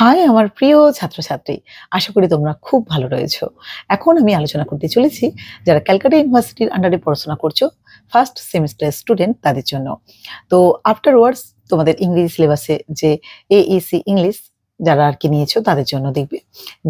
High, আমার প্রিয় ছাত্রছাত্রী, আশা করি তোমরা খুব ভালো রয়েছো। এখন আমি আলোচনা করতে চলেছি যারা ক্যালকাটা ইউনিভার্সিটির আন্ডারে পড়াশোনা করছ ফার্স্ট সেমিস্টার স্টুডেন্ট তাদের জন্য। তো আফটার ওয়ার্ডস তোমাদের ইংরেজি সিলেবাসে যে এ এইসি ইংলিশ যারা আর কি নিয়েছো, তাদের জন্য দেখবে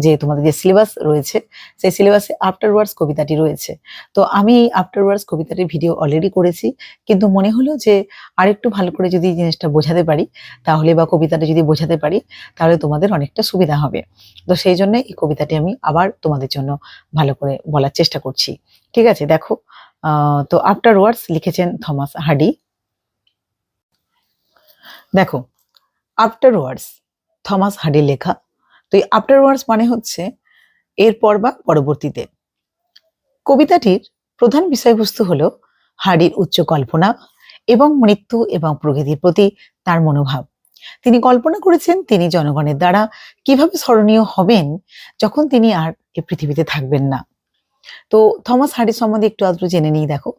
যে তোমাদের যে সিলেবাস রয়েছে, সেই সিলেবাসে আফটার ওয়ার্ডস কবিতাটি রয়েছে। তো আমি এই আফটার ওয়ার্ডস কবিতাটির ভিডিও অলরেডি করেছি, কিন্তু মনে হলো যে আরেকটু ভালো করে যদি জিনিসটা বোঝাতে পারি, তাহলে বা কবিতাটা যদি বোঝাতে পারি, তাহলে তোমাদের অনেকটা সুবিধা হবে। তো সেই জন্য এই কবিতাটি আমি আবার তোমাদের জন্য ভালো করে বলার চেষ্টা করছি। ঠিক আছে, দেখো তো আফটার ওয়ার্ডস লিখেছেন থমাস হার্ডি। দেখো আফটার ওয়ার্ডস থমাস হার্ডির লেখা। তো এই আফটার ওয়ার্ডস মানে হচ্ছে এরপর বা পরবর্তীতে। কবিতাটির প্রধান বিষয়বস্তু হলো হার্ডির উচ্চ কল্পনা এবং মৃত্যু এবং প্রকৃতির প্রতি তার মনোভাব। তিনি কল্পনা করেছেন তিনি জনগণের দ্বারা কীভাবে স্মরণীয় হবেন যখন তিনি আর এ পৃথিবীতে থাকবেন না। তো থমাস হার্ডি সম্বন্ধে একটু আদ্র জেনে নিই, দেখো।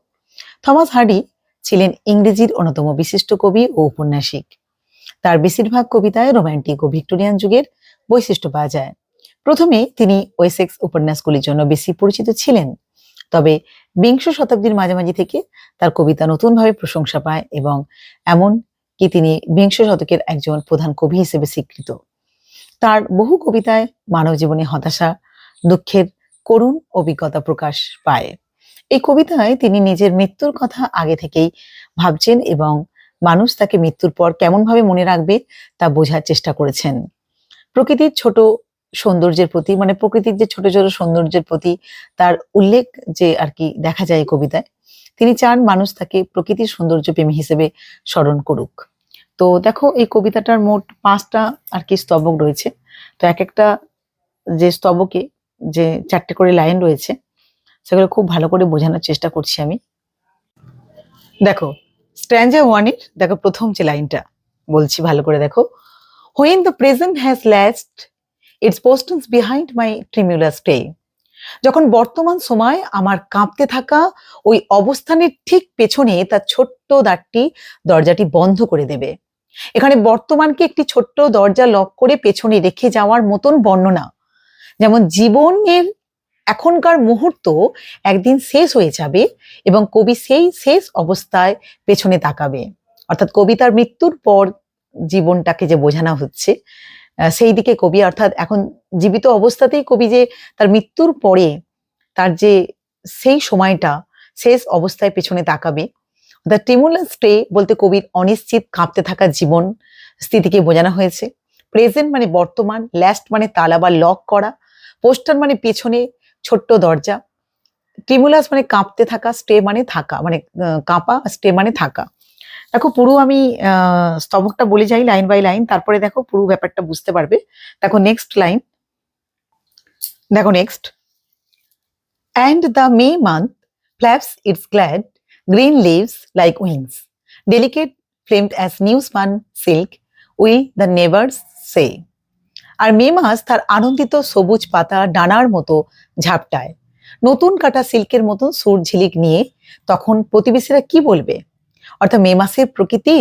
থমাস হার্ডি ছিলেন ইংরেজির অন্যতম বিশিষ্ট কবি ও উপন্যাসিক। তার বেশিরভাগ কবিতায় রোমান্টিক ও ভিক্টোরিয়ান যুগের বৈশিষ্ট্য পাওয়া যায়। প্রথমে তিনি ওয়েসেক্স উপন্যাসগুলির জন্য বেশি পরিচিত ছিলেন, তবে বিংশ শতাব্দীর মাঝামাঝি থেকে তার কবিতা নতুনভাবে প্রশংসা পায় এবং এমন কি তিনি বিংশ শতকের একজন প্রধান কবি হিসেবে স্বীকৃত। তার বহু কবিতায় মানব জীবনে হতাশা, দুঃখের করুণ অভিজ্ঞতা প্রকাশ পায়। এই কবিতায় তিনি নিজের মৃত্যুর কথা আগে থেকেই ভাবছেন এবং মানুষ তাকে মৃত্যুর পর কেমনভাবে মনে রাখবে তা বোঝার চেষ্টা করেছেন। প্রকৃতির ছোট সৌন্দর্যের প্রতি মানে প্রকৃতির যে ছোট ছোট সৌন্দর্যের প্রতি তার উল্লেখ যে আর কি দেখা যায় কবিতায়, তিনি চান মানুষ তাকে প্রকৃতির সৌন্দর্য প্রেমী হিসেবে স্মরণ করুক। তো দেখো এই কবিতাটার মোট পাঁচটা আর কি স্তবক রয়েছে। তো এক একটা যে স্তবকে যে চারটে করে লাইন রয়েছে, সেগুলো খুব ভালো করে বোঝানোর চেষ্টা করছি আমি। দেখো স্ট্যান্ডা ওয়ানের দেখো প্রথম যে লাইনটা, বলছি ভালো করে দেখো। When the present has last its posterns behind my tremulous stay যখন বর্তমান সময় আমার কাঁপতে থাকা ওই অবস্থানের ঠিক পেছনে তার ছোট্ট দ্বারটি দরজাটি বন্ধ করে দেবে। এখানে বর্তমানকে একটি ছোট্ট দরজা লক করে পেছনে রেখে যাওয়ার মতন বর্ণনা। যেমন জীবনের এখনকার মুহূর্ত একদিন শেষ হয়ে যাবে এবং কবি সেই শেষ অবস্থায় পেছনে তাকাবে। অর্থাৎ কবিতার মৃত্যুর পর জীবনটাকে যে বোঝানো হচ্ছে সেই দিকে কবি অর্থাৎ এখন জীবিত অবস্থাতেই কবি যে তার মৃত্যুর পরে তার যে সেই সময়টা, শেষ অবস্থায় পেছনে তাকাবে। দ্য টিমুলাস স্টে বলতে কবির অনিশ্চিত কাঁপতে থাকা জীবন স্থিতিকে বোঝানো হয়েছে। প্রেজেন্ট মানে বর্তমান, ল্যাস্ট মানে তালা বা লক করা, পোস্টার মানে পেছনে ছোট্ট দরজা। ট্রিমুলাস মানে কাঁপতে থাকা, স্টে মানে থাকা মানে কাঁপা, স্টে মানে থাকা। দেখো, পুরো আমি স্তবকটা বলে যাই লাইন বাই লাইন, তারপরে দেখো পুরো ব্যাপারটা বুঝতে পারবে। দেখো নেক্সট লাইন দেখো next and the May month flaps its glad green leaves like wings delicate flamed as new man silk we the neighbours say আর মে মাস তার আনন্দিত সবুজ পাতা ডানার মতো ঝাপটায়। নতুন কাটা সিল্কের মতন সুর ঝিলিক নিয়ে তখন প্রতিবেশীরা কি বলবে? অর্থাৎ মে মাসের প্রকৃতি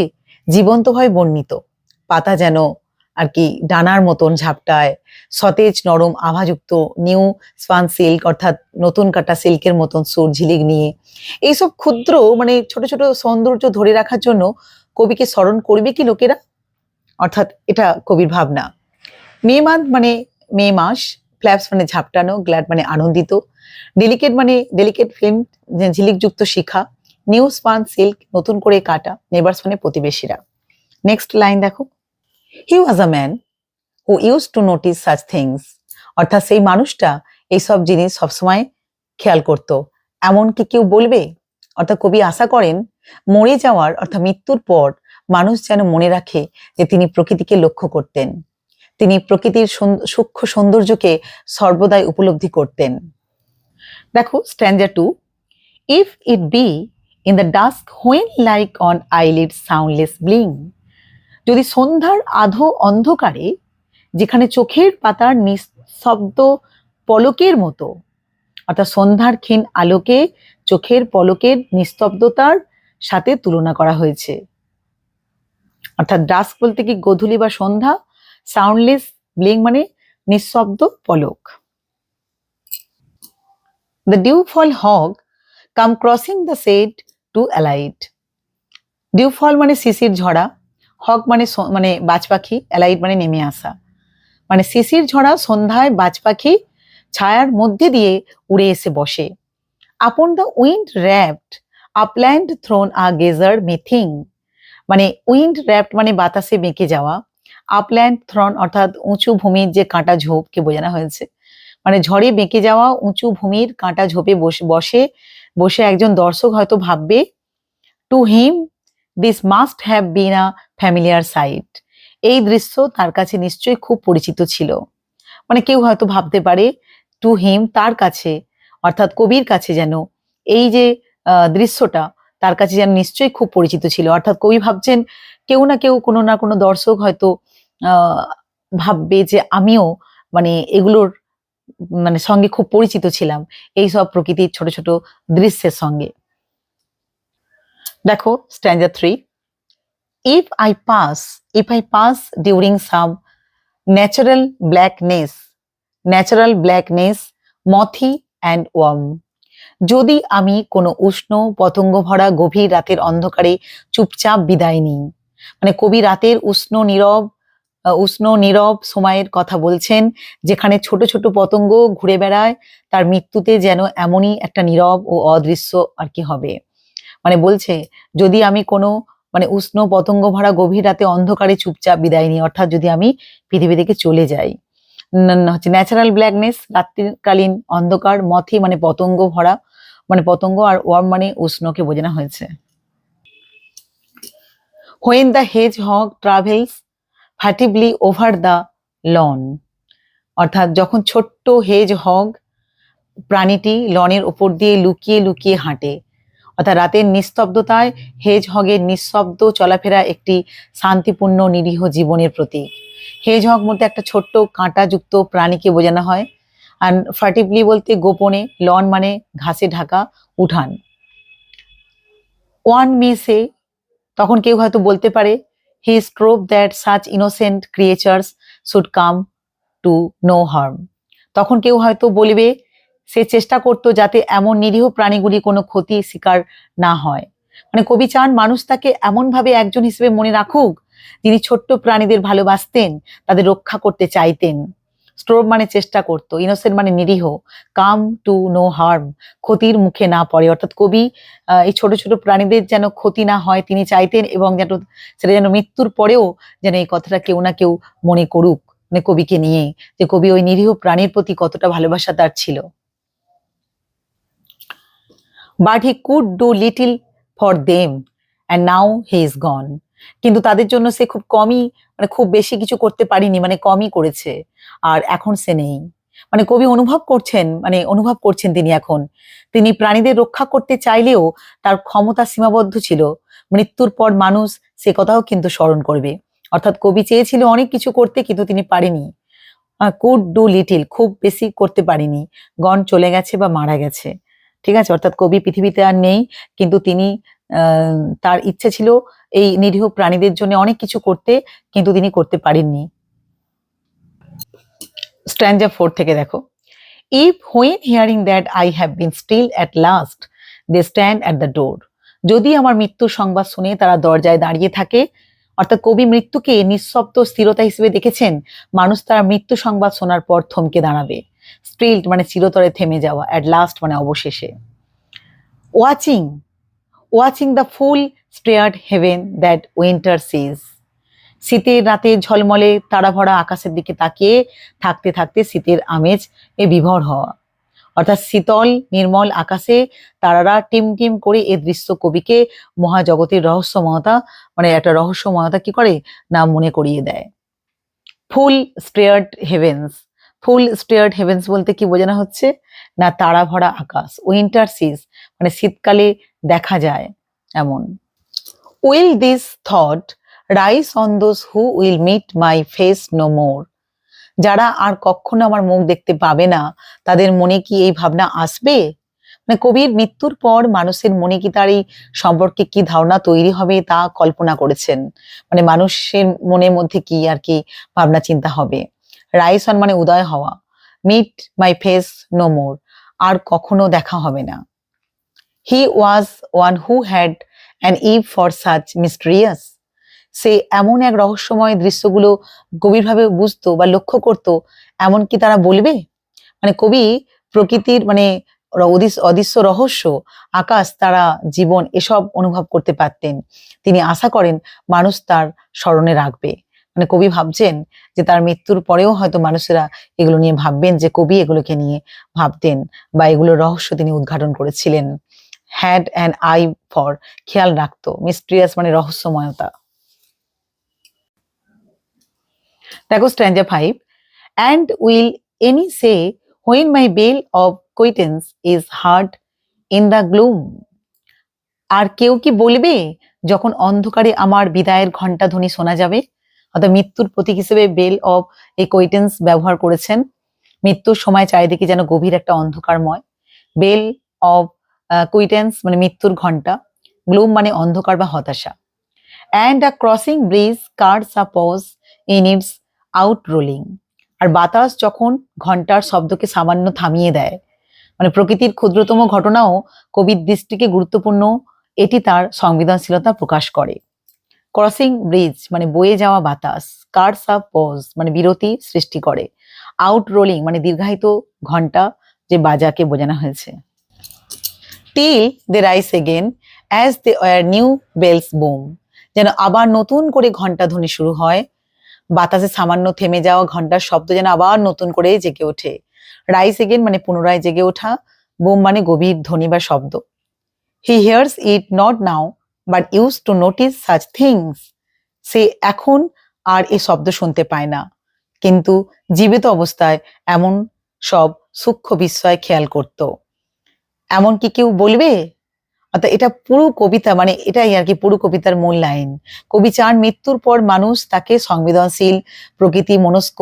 জীবন্তভাবে বর্ণিত। পাতা যেন আর কি ডানার মতন ঝাপটায়, সতেজ নরম আভাযুক্ত নিউ স্পান সিল্ক অর্থাৎ নতুন কাটা সিল্কের মতন সুর ঝিলিক নিয়ে। এইসব ক্ষুদ্র মানে ছোট ছোট সৌন্দর্য ধরে রাখার জন্য কবিকে স্মরণ করবে কি লোকেরা? অর্থাৎ এটা কবির ভাবনা। মে মান্থ মানে মে মাস ফ্ল্যাপস মানে ঝাপটানো গ্ল্যাড মানে আনন্দিত ডেলিকেট মানে ডেলিকেট ফিল্ম ঝিলিকযুক্ত শিখা নিউ স্পান সিল্ক নতুন করে কাটা নেবার্স মানে প্রতিবেশীরা। নেক্সট লাইন দেখো। He was a man who used to notice such things অর্থাৎ সেই মানুষটা এইসব জিনিস সবসময় খেয়াল করত। এমন কি কেউ বলবে? অর্থাৎ কবি আশা করেন, মরে যাওয়ার অর্থাৎ মৃত্যুর পর মানুষ যেন মনে রাখে যে তিনি প্রকৃতিকে লক্ষ্য করতেন। তিনি প্রকৃতির সূক্ষ্ম সৌন্দর্যকে সর্বদাই উপলব্ধি করতেন। দেখো, stanza two if it be in the dusk when like an eyelid soundless blink যদি সন্ধ্যার আধো অন্ধকারে, যেখানে চোখের পাতার নিঃশব্দ পলকের মতো, অর্থাৎ সন্ধ্যার ক্ষীণ আলোকে চোখের পলকের নিস্তব্ধতার সাথে তুলনা করা হয়েছে। অর্থাৎ ডাস্ক বলতে কি গোধূলি বা সন্ধ্যা? সাউন্ডলেস ব্লিং মানে নিঃশব্দ পলক। Dew fall hawk come crossing set to alight dew fall মানে শিশির ঝরা হক মানে মানে বাজ পাখি অ্যালাইট মানে নেমে আসা। মানে শিশির ঝরা সন্ধ্যায় বাজ পাখি ছায়ার মধ্যে দিয়ে উড়ে এসে বসে। Upon the wind wrapped upland thrown a gazer something মানে উইন্ড র্যাপড মানে বাতাসে বেঁকে যাওয়া। আপল্যান্ড থ্রন অর্থাৎ উঁচু ভূমির যে কাঁটা ঝোপকে বোঝানো হয়েছে। মানে ঝড়ে বেঁকে যাওয়া উঁচু ভূমির কাঁটা ঝোপে বসে বসে বসে একজন দর্শক হয়তো ভাববে to him this must have been a familiar sight এই দৃশ্য তার কাছে নিশ্চয়ই খুব পরিচিত ছিল। মানে কেউ হয়তো ভাবতে পারে টু হিম তার কাছে, অর্থাৎ কবির কাছে যেন এই যে দৃশ্যটা তার কাছে যেন নিশ্চয়ই খুব পরিচিত ছিল। অর্থাৎ কবি ভাবছেন, কেউ না কেউ কোনো না কোনো দর্শক হয়তো ভাববে যে আমিও মানে এগুলোর মানে সঙ্গে খুব পরিচিত ছিলাম এই সব প্রকৃতির ছোট ছোট দৃশ্যের সঙ্গে। দেখো stanza three if I pass if I pass during some natural blackness natural blackness mothy and warm যদি আমি কোনো উষ্ণ পতঙ্গ ভরা গভীর রাতের অন্ধকারে চুপচাপ বিদায় নিই মানে কবি রাতের উষ্ণ নীরব উষ্ণ, নীরব সময়ের কথা বলছেন, যেখানে ছোট ছোট পতঙ্গ ঘুরে বেড়ায়, তার মৃত্যুতে যেন এমনই একটা নীরব ও অদৃশ্য আর কি হবে। মানে বলছে, যদি আমি কোনো মানে উষ্ণ পতঙ্গ ভরা গভীর রাতে অন্ধকারে চুপচাপ বিদায় নিই, অর্থাৎ যদি আমি পৃথিবী থেকে চলে যাই। হচ্ছে ন্যাচারাল ব্ল্যাকনেস রাত্রিকালীন অন্ধকার, মথি মানে পতঙ্গ ভরা মানে পতঙ্গ আর ওয়ার্ম মানে উষ্ণকে বোঝানো হয়েছে। When the hedgehog travels furtively over the lawn অর্থাৎ যখন ছোট্ট হেজ হগ প্রাণীটি লনের ওপর দিয়ে লুকিয়ে লুকিয়ে হাঁটে, অর্থাৎ রাতের নিস্তব্ধতায় হেজ হগের নিঃশব্দ চলাফেরা একটি শান্তিপূর্ণ নিরীহ জীবনের প্রতীক। হেজ হগ মধ্যে একটা ছোট্ট কাঁটাযুক্ত প্রাণীকে বোঝানো হয়। আর ফার্টিভলি বলতে গোপনে লন মানে ঘাসে ঢাকা উঠান। ওয়ান মিসে তখন কেউ হয়তো বলতে পারে হি strove that such innocent creatures should come to no harm. তখন কেউ হয়তো বলবে, সে চেষ্টা করত যাতে এমন নিরীহ প্রাণীগুলি কোনো ক্ষতি শিকার না হয়। মানে কবি চান মানুষ তাকে এমনভাবে একজন হিসেবে মনে রাখুক, যিনি ছোট্ট প্রাণীদের ভালোবাসতেন, তাদের রক্ষা করতে চাইতেন। স্ট্রোভ মানে চেষ্টা করতো ইনোসেন্ট মানে নিরীহ, কাম টু নো হার্ম ক্ষতির মুখে না পড়ে। অর্থাৎ কবি এই ছোট ছোট প্রাণীদের যেন ক্ষতি না হয়, তিনি চাইতেন এবং যেন সেটা যেন মৃত্যুর পরেও যেন এই কথাটা কেউ না কেউ মনে করুক মানে কবিকে নিয়ে, যে কবি ওই নিরীহ প্রাণীর প্রতি কতটা ভালোবাসা তার ছিল। But he could do little for them and now he is gone কিন্তু তাদের জন্য সে খুব কমই মানে খুব বেশি কিছু করতে পারিনি মানে কমই করেছে। আর এখন সে নেই। মানে কবি অনুভব করছেন মানে অনুভব করছেন তিনি এখন। তিনি প্রাণীদের রক্ষা করতে চাইলেও তার ক্ষমতা সীমাবদ্ধ ছিল। মৃত্যুর পর মানুষ সে কথাও কিন্তু স্মরণ করবে। অর্থাৎ কবি চেয়েছিল অনেক কিছু করতে কিন্তু তিনি পারেনি। কুড ডু লিটিল খুব বেশি করতে পারিনি। গণ চলে গেছে বা মারা গেছে। ঠিক আছে? অর্থাৎ কবি পৃথিবীতে আর নেই, কিন্তু তিনি তার ইচ্ছে ছিল এই নিরীহ প্রাণীদের জন্য অনেক কিছু করতে কিন্তু তিনি করতে পারেননি। স্ট্যান্ডা ফোর থেকে দেখো। If when hearing that I have been still at last they stand at the door যদি আমার মৃত্যু সংবাদ শুনে তারা দরজায় দাঁড়িয়ে থাকে, অর্থাৎ কবি মৃত্যুকে নিঃশব্দ স্থিরতা হিসেবে দেখেছেন, মানুষ তার মৃত্যু সংবাদ শোনার পর থমকে দাঁড়াবে। স্টিল্ড মানে চিরতরে থেমে যাওয়া অ্যাট লাস্ট মানে অবশেষে। Watching watching the full starred heaven that winter sees শীতের রাতে ঝলমলে তারাভরা আকাশের দিকে তাকিয়ে থাকতে থাকতে শীতের আমেজ এ বিভোর হওয়া। অর্থাৎ শীতল, নির্মল আকাশে তারারা টিম টিম করে এ দৃশ্য কবিকে মহাজগতের রহস্যময়তা মানে একটা রহস্যময়তা কি করে? না মনে করিয়ে দেয়। ফুল স্ট্রেয়ার্ড হেভেন্স ফুল স্ট্রেয়ার্ড হেভেন্স বলতে কি বোঝানো হচ্ছে? না তারা ভরা আকাশ। উইন্টার সিজ মানে শীতকালে দেখা যায় এমন। Will this thought rise on those who will meet my face no more যারা আর কখনো আমার মুখ দেখতে পাবে না, তাদের মনে কি এই ভাবনা আসবে? মানে কবির মৃত্যুর পর মানুষের মনে কি তার এই সম্পর্কে কি ধারণা তৈরি হবে তা কল্পনা করেছেন। মানে মানুষের মনের মধ্যে কি আর কি ভাবনা চিন্তা হবে? রাইস অন মানে উদয় হওয়া। Meet my face no more আর কখনো দেখা হবে না। He was one who had an eye for such mysterious সে এমন এক রহস্যময় দৃশ্যগুলো গভীরভাবে বুঝতো বা লক্ষ্য করত, এমন কি তারা বলবে? মানে কবি প্রকৃতির মানে অদৃশ্য রহস্য, আকাশ, তারা, জীবন, এসব অনুভব করতে পারতেন। তিনি আশা করেন মানুষ তার স্মরণে রাখবে। মানে কবি ভাবছেন যে তার মৃত্যুর পরেও হয়তো মানুষেরা এগুলো নিয়ে ভাববেন যে কবি এগুলোকে নিয়ে ভাবতেন বা এগুলোর রহস্য তিনি উদ্ঘাটন করেছিলেন। হ্যাড অ্যান্ড আই ফর খেয়াল রাখতো। মিস্ট্রিয়াস মানে রহস্যময়তা। দেখো stanza five and will any say when my bell of quittance is heard in the gloom আর কেউ কি বলবে যখন অন্ধকারে আমার বিদায়ের ঘণ্টা ধ্বনি শোনা যাবে? অর্থাৎ মৃত্যুর প্রতীক হিসেবে বেল অফ এই কোয়েটেন্স ব্যবহার করেছেন। মৃত্যুর সময় চারিদিকে যেন গভীর একটা অন্ধকারময়। বেল অফ কুইটেন্স মানে মৃত্যুর ঘণ্টা গ্লুম মানে অন্ধকার বা হতাশা। And a crossing breeze cuts a pause in its outrolling. আর বাতাস যখন ঘণ্টার শব্দকে সামান্য থামিয়ে দেয় মানে প্রকৃতির ক্ষুদ্রতম ঘটনাও কবির দৃষ্টিকে গুরুত্বপূর্ণ, এটি তার সংবেদনশীলতা প্রকাশ করে। ক্রসিং ব্রিজ মানে বয়ে যাওয়া বাতাস কার্স আ পজ মানে বিরতি সৃষ্টি করে। আউট রোলিং মানে দীর্ঘায়িত ঘণ্টা, যে বাজাকে বোঝানো হয়েছে। Till they rise again as they were new bells boom যেন আবার নতুন করে ঘণ্টা ধ্বনি শুরু হয়। বাতাসে সামান্য থেমে যাওয়া ঘণ্টার শব্দ যেন আবার নতুন করে জেগে ওঠে। রাইস এগেন মানে পুনরায় জেগে ওঠা। বুম মানে গভীর ধ্বনি বা শব্দ। He hears it not now but used to notice such things সে এখন আর এ শব্দ শুনতে পায় না। কিন্তু জীবিত অবস্থায় এমন সব সূক্ষ্ম বিস্ময় খেয়াল করত। এমন কি কেউ বলবে? অর্থাৎ এটা পুরো কবিতা মানে এটাই আর কি পুরো কবিতার মূল লাইন। কবি চান মৃত্যুর পর মানুষ তাকে সংবেদনশীল, প্রকৃতি মনস্ক,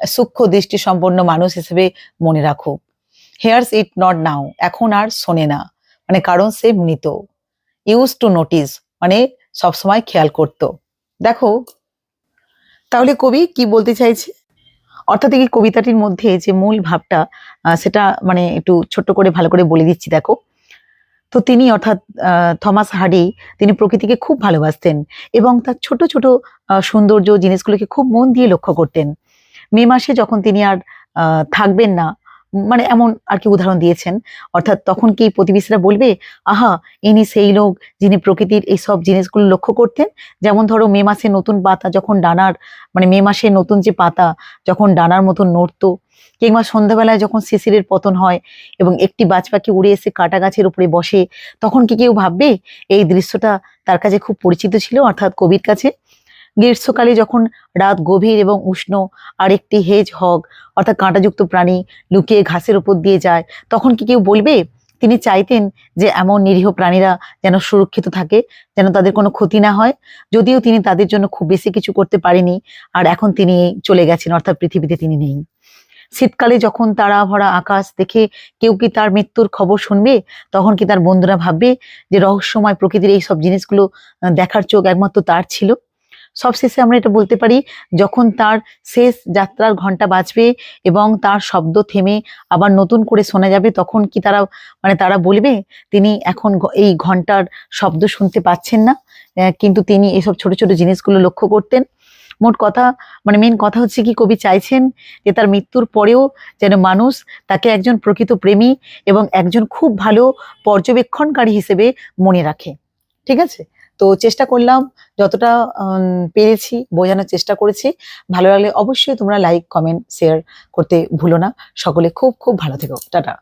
সূক্ষ্ম দৃষ্টি সম্পন্ন মানুষ হিসেবে মনে রাখুক। হেয়ার্স ইট নট নাও এখন আর শোনে না মানে কারণ সে মৃত। ইউজ টু নোটিস মানে সবসময় খেয়াল করত। দেখো, তাহলে কবি কি বলতে চাইছে? অর্থাৎ এই কবিতাটির মধ্যে যে মূল ভাবটা সেটা মানে একটু ছোট্ট করে ভালো করে বলে দিচ্ছি, দেখো। তো তিনি অর্থাৎ থমাস হার্ডি, তিনি প্রকৃতিকে খুব ভালোবাসতেন এবং তার ছোট ছোট সৌন্দর্য জিনিসগুলোকে খুব মন দিয়ে লক্ষ্য করতেন। মে মাসে যখন তিনি আর থাকবেন না মানে এমন আর কি উদাহরণ দিয়েছেন। অর্থাৎ তখন কি প্রতিবেশীরা বলবে, আহা, ইনি সেই লোক যিনি প্রকৃতির এই সব জিনিসগুলো লক্ষ্য করতেন? যেমন ধরো মে মাসে নতুন পাতা যখন ডানার মানে মে মাসে নতুন যে পাতা যখন ডানার মতন নড়তো, কিংবা সন্ধ্যাবেলায় যখন শিশিরের পতন হয় এবং একটি বাজ পাখি উড়ে এসে কাটা গাছের উপরে বসে, তখন কি কেউ ভাববে, এই দৃশ্যটা তার কাছে খুব পরিচিত ছিল, অর্থাৎ কবির কাছে? গ্রীষ্মকালে যখন রাত গভীর এবং উষ্ণ আর একটি হেজ হগ, অর্থাৎ কাঁটাযুক্ত প্রাণী লুকিয়ে ঘাসের উপর দিয়ে যায়, তখন কি কেউ বলবে? তিনি চাইতেন যে এমন নিরীহ প্রাণীরা যেন সুরক্ষিত থাকে, যেন তাদের কোনো ক্ষতি না হয়। যদিও তিনি তাদের জন্য খুব বেশি কিছু করতে পারেনি, আর এখন তিনি চলে গেছেন, অর্থাৎ পৃথিবীতে তিনি নেই। শীতকালে যখন তারা ভরা আকাশ দেখে কেউ কি তার মৃত্যুর খবর শুনবে, তখন কি তার বন্ধুরা ভাববে যে রহস্যময় প্রকৃতির এই সব জিনিসগুলো দেখার চোখ একমাত্র তার ছিল? সবশেষে আমরা এটা বলতে পারি, যখন তার শেষ যাত্রার ঘণ্টা বাজবে এবং তার শব্দ থেমে আবার নতুন করে শোনা যাবে, তখন কি তারা মানে তারা বলবে, তিনি এখন এই ঘণ্টার শব্দ শুনতে পাচ্ছেন না। কিন্তু তিনি এসব ছোট ছোট জিনিসগুলো লক্ষ্য করতেন। মোট কথা মানে মেন কথা হচ্ছে কি, কবি চাইছেন যে তার মৃত্যুর পরেও যেন মানুষ তাকে একজন প্রকৃত প্রেমী এবং একজন খুব ভালো পর্যবেক্ষণকারী হিসেবে মনে রাখে। ঠিক আছে? তো চেষ্টা করলাম যতটা পেরেছি, বোঝানোর চেষ্টা করেছি। ভালো লাগলে অবশ্যই তোমরা লাইক কমেন্ট শেয়ার করতে ভুলো না। সকলে খুব খুব ভালো থেকো। টাটা।